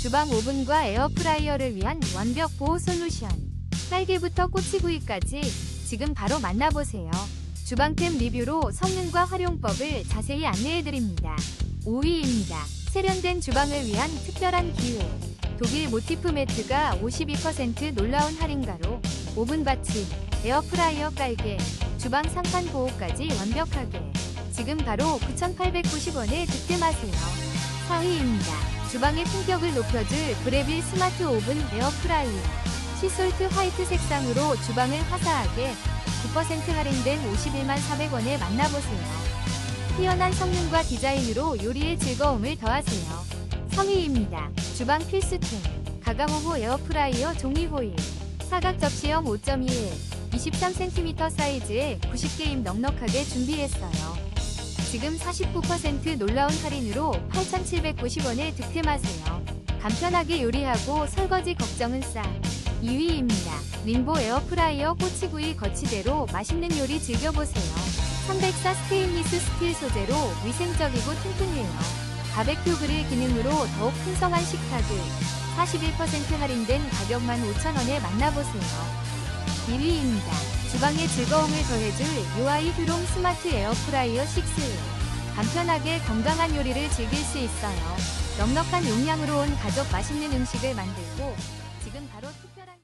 주방 오븐과 에어프라이어를 위한 완벽 보호 솔루션. 딸기부터 꼬치구이까지 지금 바로 만나보세요. 주방템 리뷰로 성능과 활용법을 자세히 안내해드립니다. 5위입니다. 세련된 주방을 위한 특별한 기회. 독일 모티프 매트가 52% 놀라운 할인가로 오븐 받침, 에어프라이어 깔개, 주방 상판 보호까지 완벽하게. 지금 바로 9,890원에 득템하세요. 4위입니다. 주방의 품격을 높여줄 브레빌 스마트 오븐 에어프라이어. 시솔트 화이트 색상으로 주방을 화사하게 9% 할인된 51만 400원에 만나보세요. 뛰어난 성능과 디자인으로 요리의 즐거움을 더하세요. 3위입니다. 주방 필수템. 가강호호 에어프라이어 종이 호일. 사각 접시형 5.21, 23cm 사이즈에 90개임 넉넉하게 준비했어요. 지금 49% 놀라운 할인으로 8,790원에 득템하세요. 간편하게 요리하고 설거지 걱정은 싹. 2위입니다. 림보 에어프라이어 꼬치구이 거치대로 맛있는 요리 즐겨보세요. 304 스테인리스 스틸 소재로 위생적이고 튼튼해요. 바베큐 그릴 기능으로 더욱 풍성한 식탁을 41% 할인된 가격만 5,000원에 만나보세요. 1위입니다. 주방의 즐거움을 더해줄 요아이 휴롬 스마트 에어프라이어 6. 간편하게 건강한 요리를 즐길 수 있어요. 넉넉한 용량으로 온 가족 맛있는 음식을 만들고 지금 바로 특별한